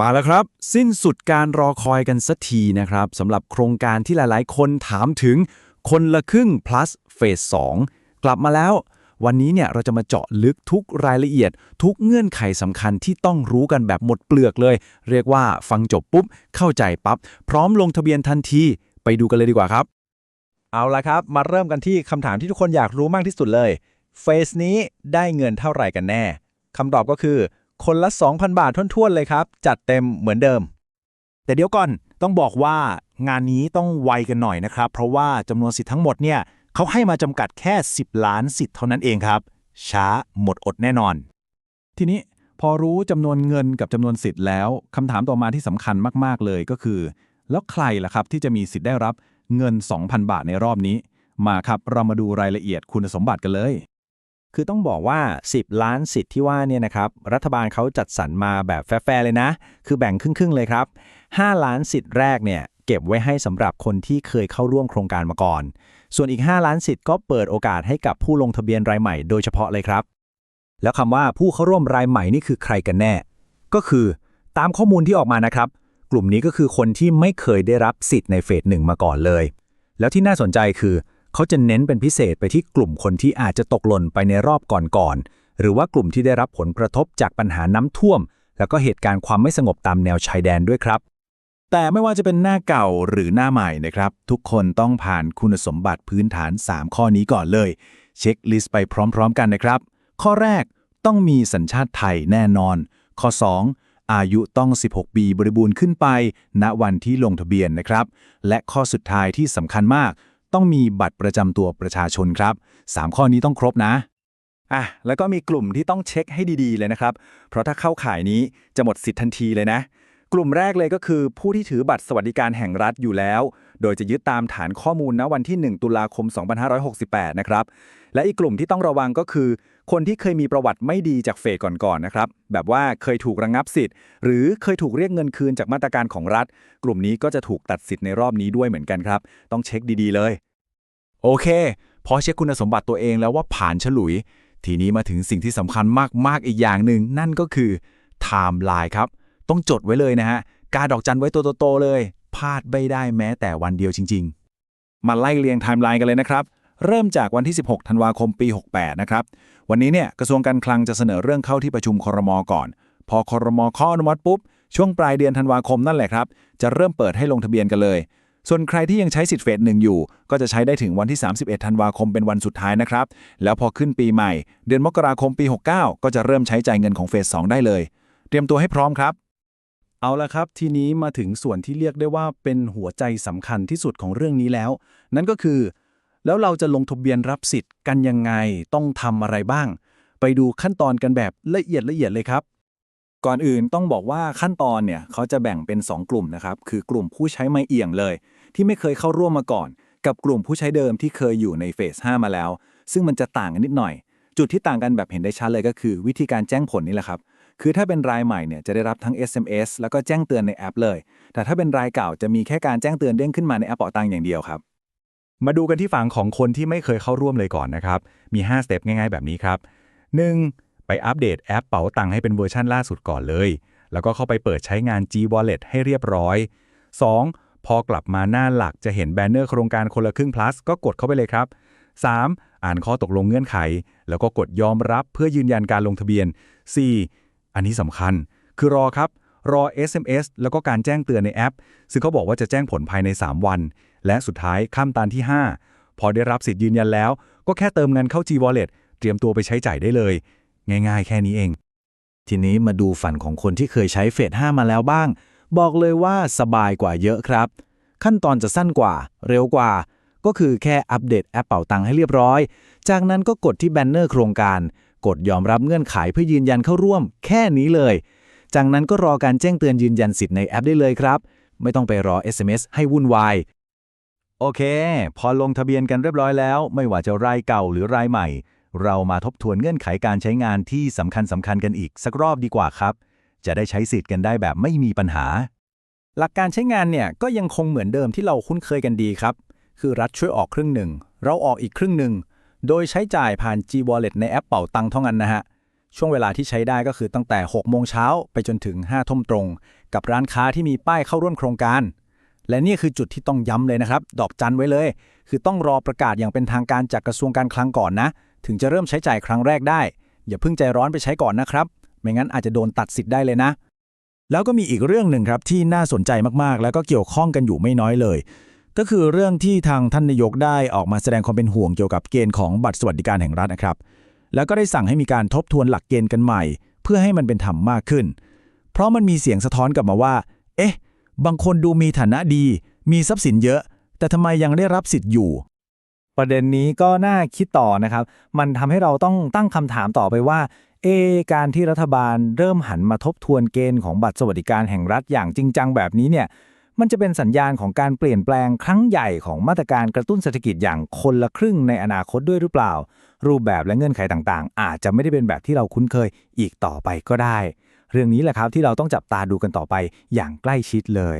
มาแล้วครับ สิ้นสุดการรอคอยกันสักทีนะครับสำหรับโครงการที่หลายๆ คนถามถึงคนละครึ่ง plus เฟส2กลับมาแล้ว วันนี้เนี่ยเราจะมาเจาะลึกทุกรายละเอียด ทุกเงื่อนไขสำคัญที่ต้องรู้กันแบบหมดเปลือกเลย เรียกว่าฟังจบปุ๊บ เข้าใจปั๊บ พร้อมลงทะเบียนทันที ไปดูกันเลยดีกว่าครับ เอาละครับ มาเริ่มกันที่คำถามที่ทุกคนอยากรู้มากที่สุดเลยเฟสนี้ได้เงินเท่าไหร่กันแน่คำตอบก็คือ คนละ 2,000 บาทท้วนๆเลยครับ จัดเต็มเหมือนเดิม แต่เดี๋ยวก่อนต้องบอกว่างานนี้ต้องไวกันหน่อยนะครับ เพราะว่าจำนวนสิทธิ์ทั้งหมดเนี่ยเขาให้มาจำกัดแค่ 10 ล้านสิทธิ์เท่านั้นเองครับ ช้าหมดอดแน่นอน ทีนี้พอรู้จำนวนเงินกับจำนวนสิทธิ์แล้วคำถามต่อมาที่สำคัญมากๆเลยก็คือ แล้วใครล่ะครับที่จะมีสิทธิ์ได้รับเงิน 2,000 บาทในรอบนี้ มาครับเรามาดูรายละเอียดคุณสมบัติกันเลย คือต้องบอกว่า 10 ล้านสิทธิ์ที่ว่าเนี่ยนะครับ รัฐบาลเขาจัดสรรมาแบบแฟร์เลยนะ คือแบ่งครึ่งๆเลยครับ 5 ล้านสิทธิ์แรกเนี่ยเก็บไว้ให้สำหรับคนที่เคยเข้าร่วมโครงการมาก่อน ส่วนอีก 5 ล้านสิทธิ์ก็เปิดโอกาสให้กับผู้ลงทะเบียนรายใหม่โดยเฉพาะเลยครับ แล้วคำว่าผู้เข้าร่วมรายใหม่นี่คือใครกันแน่ ก็คือตามข้อมูลที่ออกมานะครับ กลุ่มนี้ก็คือคนที่ไม่เคยได้รับสิทธิ์ในเฟสหนึ่งมาก่อนเลย แล้วที่น่าสนใจคือ เขาจะเน้นเป็นพิเศษไปที่กลุ่มคนที่อาจจะตกหล่นไปในรอบก่อนๆหรือว่ากลุ่มที่ได้รับผลกระทบจากปัญหาน้ำท่วม แล้วก็เหตุการณ์ความไม่สงบตามแนวชายแดนด้วยครับ แต่ไม่ว่าจะเป็นหน้าเก่าหรือหน้าใหม่นะครับ ทุกคนต้องผ่านคุณสมบัติพื้นฐาน 3 ข้อนี้ก่อนเลย เช็คลิสต์ไปพร้อม ๆ กันนะครับ ข้อแรกต้องมีสัญชาติไทยแน่นอน ข้อ 2อายุต้อง 16 ปีบริบูรณ์ขึ้นไป ณ วันที่ลงทะเบียนนะครับ และข้อสุดท้ายที่สำคัญมาก ต้องมีบัตรประจำตัวประชาชนครับ 3 ข้อนี้ต้องครบนะอะแล้วก็มีกลุ่มที่ต้องเช็คให้ดีๆเลยนะครับ เพราะถ้าเข้าข่ายนี้จะหมดสิทธิ์ทันทีเลยนะ กลุ่มแรกเลยก็คือผู้ที่ถือบัตรสวัสดิการแห่งรัฐอยู่แล้ว โดยจะยึดตามฐานข้อมูลณวันที่ 1 ตุลาคม 2568 นะครับ และอีกกลุ่มที่ต้องระวังก็คือ คนที่เคยมีประวัติไม่ดีจากเฟสก่อนๆนะครับ แบบว่าเคยถูกระงงับสิทธิ์ หรือเคยถูกเรียกเงินคืนจากมาตรการของรัฐ กลุ่มนี้ก็จะถูกตัดสิทธิ์ในรอบนี้ด้วยเหมือนกันครับ ต้องเช็คดีๆเลย โอเค พอเช็คคุณสมบัติตัวเองแล้วว่าผ่านฉลุย ทีนี้มาถึงสิ่งที่สำคัญมากๆอีกอย่างหนึ่ง นั่นก็คือไทม์ไลน์ครับ ต้องจดไว้เลยนะฮะ การดอกจันไว้ตัวโตๆเลย พลาดไม่ได้แม้แต่วันเดียวจริง ๆ มาไล่เรียงไทม์ไลน์กันเลยนะครับ เริ่มจากวันที่ 16 ธันวาคมปี 68 นะครับ วันนี้เนี่ยกระทรวงการคลังจะเสนอเรื่องเข้าที่ประชุมครมก่อน พอครมข้ออนุมัติปุ๊บช่วงปลายเดือนธันวาคมนั่นแหละครับ จะเริ่มเปิดให้ลงทะเบียนกันเลย ส่วนใครที่ยังใช้สิทธิ์เฟสหนึ่งอยู่ ก็จะใช้ได้ถึงวันที่ 31 ธันวาคมเป็นวันสุดท้ายนะครับ แล้วพอขึ้นปีใหม่ เดือนมกราคมปี 69 ก็จะเริ่มใช้จ่ายเงินของเฟส2ได้เลย เตรียมตัวให้พร้อมครับ เอาละครับ ทีนี้มาถึงส่วนที่เรียกได้ว่าเป็นหัวใจสำคัญที่สุดของเรื่องนี้แล้ว นั่นก็คือ แล้วเราจะลงทะเบียนรับสิทธิ์กันยังไงต้องทำอะไรบ้าง ไปดูขั้นตอนกันแบบละเอียดละเอียดเลยครับก่อนอื่นต้องบอกว่าขั้นตอนเนี่ยเขาจะแบ่งเป็น 2 กลุ่มนะครับคือกลุ่มผู้ใช้ไม่เอี่ยงเลย ที่ไม่เคยเข้าร่วมมาก่อน กับกลุ่มผู้ใช้เดิมที่เคยอยู่ในเฟส5มาแล้ว ซึ่งมันจะต่างกันนิดหน่อย จุดที่ต่างกันแบบเห็นได้ชัดเลยก็คือ วิธีการแจ้งผลนี่แหละครับ คือถ้าเป็นรายใหม่เนี่ยจะได้รับทั้ง SMS แล้วก็แจ้งเตือนในแอปเลย แต่ถ้าเป็นรายเก่าจะมีแค่การแจ้งเตือนเด้งขึ้นมาในแอปเป๋าตังค์อย่างเดียวครับ มาดูกันที่ฝั่งของคนที่ไม่เคยเข้าร่วมเลยก่อนนะครับ มี 5 สเต็ปง่ายๆ แบบนี้ครับ 1. ไปอัปเดตแอปเป๋าตังค์ให้เป็นเวอร์ชันล่าสุดก่อนเลย แล้วก็เข้าไปเปิดใช้งาน G Wallet ให้เรียบร้อย 2. พอกลับมาหน้าหลักจะเห็นแบนเนอร์โครงการคนละครึ่ง plus ก็กดเข้าไปเลยครับ 3. อ่านข้อตกลงเงื่อนไข แล้วก็กดยอมรับเพื่อยืนยันการลงทะเบียน 4. อันนี้สำคัญ คือรอครับ รอ SMS แล้วก็การแจ้งเตือนในแอป ซึ่งเขาบอกว่าจะแจ้งผลภายใน 3 วัน และสุดท้ายข้ามตานที่ 5 พอได้รับสิทธิ์ยืนยันแล้ว ก็แค่เติมเงินเข้า G Wallet เตรียมตัวไปใช้จ่ายได้เลย ง่าย ๆ แค่นี้เอง ทีนี้มาดูฝันของคนที่เคยใช้เฟส5มาแล้วบ้าง บอกเลยว่าสบายกว่าเยอะครับ ขั้นตอนจะสั้นกว่า เร็วกว่า ก็คือแค่อัปเดตแอปเป่าตังค์ให้เรียบร้อย จากนั้นก็กดที่แบนเนอร์โครงการ กดยอมรับเงื่อนไขเพื่อยืนยันเข้าร่วม แค่นี้เลย จากนั้นก็รอการแจ้งเตือนยืนยันสิทธิ์ในแอปได้เลยครับ ไม่ต้องไปรอ SMS ให้วุ่นวายโอเค พอลงทะเบียนกันเรียบร้อยแล้ว ไม่ว่าจะรายเก่าหรือรายใหม่ เรามาทบทวนเงื่อนไขการใช้งานที่สำคัญสำคัญกันอีกสักรอบดีกว่าครับ จะได้ใช้สิทธิ์กันได้แบบไม่มีปัญหา หลักการใช้งานเนี่ยก็ยังคงเหมือนเดิมที่เราคุ้นเคยกันดีครับ คือรัฐช่วยออกครึ่งหนึ่ง เราออกอีกครึ่งหนึ่ง โดยใช้จ่ายผ่าน G Wallet ในแอปเป่าตังเท่านั้นนะฮะ ช่วงเวลาที่ใช้ได้ก็คือตั้งแต่ 6 โมงเช้าไปจนถึง 5 ทุ่มตรง กับร้านค้าที่มีป้ายเข้าร่วมโครงการ และนี่คือจุดที่ต้องย้ำเลยนะครับ ดอกจันไว้เลย คือต้องรอประกาศอย่างเป็นทางการจากกระทรวงการคลังก่อนนะ ถึงจะเริ่มใช้จ่ายครั้งแรกได้ อย่าเพิ่งใจร้อนไปใช้ก่อนนะครับ ไม่งั้นอาจจะโดนตัดสิทธิ์ได้เลยนะ แล้วก็มีอีกเรื่องหนึ่งครับที่น่าสนใจมากๆ แล้วก็เกี่ยวข้องกันอยู่ไม่น้อยเลย ก็คือเรื่องที่ทางท่านนายกได้ออกมาแสดงความเป็นห่วงเกี่ยวกับเกณฑ์ของบัตรสวัสดิการแห่งรัฐนะครับ แล้วก็ได้สั่งให้มีการทบทวนหลักเกณฑ์กันใหม่ เพื่อให้มันเป็นธรรมมากขึ้น เพราะมันมีเสียงสะท้อนกลับมาว่า เอ๊ะ บางคนดูมีฐานะดี มีทรัพย์สินเยอะ แต่ทำไมยังได้รับสิทธิ์อยู่ประเด็นนี้ก็น่าคิดต่อนะครับ มันทำให้เราต้องตั้งคำถามต่อไปว่า เอการที่รัฐบาลเริ่มหันมาทบทวนเกณฑ์ของบัตรสวัสดิการแห่งรัฐอย่างจริงจังแบบนี้เนี่ยมันจะเป็นสัญญาณของการเปลี่ยนแปลงครั้งใหญ่ของมาตรการกระตุ้นเศรษฐกิจอย่างคนละครึ่งในอนาคตด้วยหรือเปล่า รูปแบบและเงื่อนไขต่างๆ อาจจะไม่ได้เป็นแบบที่เราคุ้นเคยอีกต่อไปก็ได้ เรื่องนี้แหละครับที่เราต้องจับตาดูกันต่อไปอย่างใกล้ชิดเลย